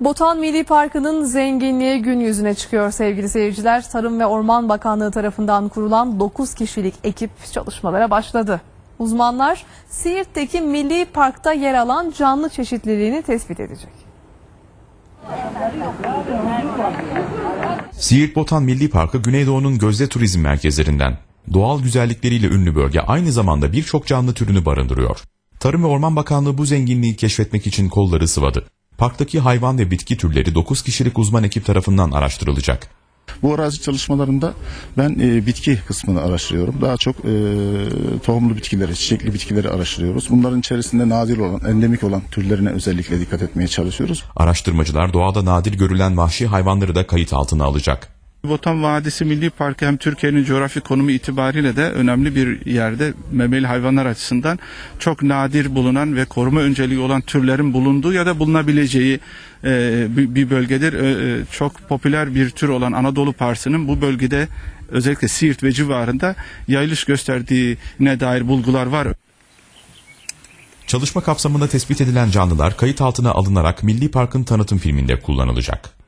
Botan Milli Parkı'nın zenginliği gün yüzüne çıkıyor sevgili seyirciler. Tarım ve Orman Bakanlığı tarafından kurulan 9 kişilik ekip çalışmalara başladı. Uzmanlar Siirt'teki Milli Park'ta yer alan canlı çeşitliliğini tespit edecek. Siirt Botan Milli Parkı Güneydoğu'nun gözde turizm merkezlerinden. Doğal güzellikleriyle ünlü bölge aynı zamanda birçok canlı türünü barındırıyor. Tarım ve Orman Bakanlığı bu zenginliği keşfetmek için kolları sıvadı. Parktaki hayvan ve bitki türleri 9 kişilik uzman ekip tarafından araştırılacak. Bu arazi çalışmalarında ben e, bitki kısmını araştırıyorum. Daha çok e, tohumlu bitkileri, çiçekli bitkileri araştırıyoruz. Bunların içerisinde nadir olan, endemik olan türlerine özellikle dikkat etmeye çalışıyoruz. Araştırmacılar doğada nadir görülen vahşi hayvanları da kayıt altına alacak. Botan Vadisi Milli Parkı hem Türkiye'nin coğrafi konumu itibariyle de önemli bir yerde memeli hayvanlar açısından çok nadir bulunan ve koruma önceliği olan türlerin bulunduğu ya da bulunabileceği e, bir bölgedir. E, e, çok popüler bir tür olan Anadolu parsının bu bölgede özellikle Siirt ve civarında yayılış gösterdiğine dair bulgular var. Çalışma kapsamında tespit edilen canlılar kayıt altına alınarak Milli Park'ın tanıtım filminde kullanılacak.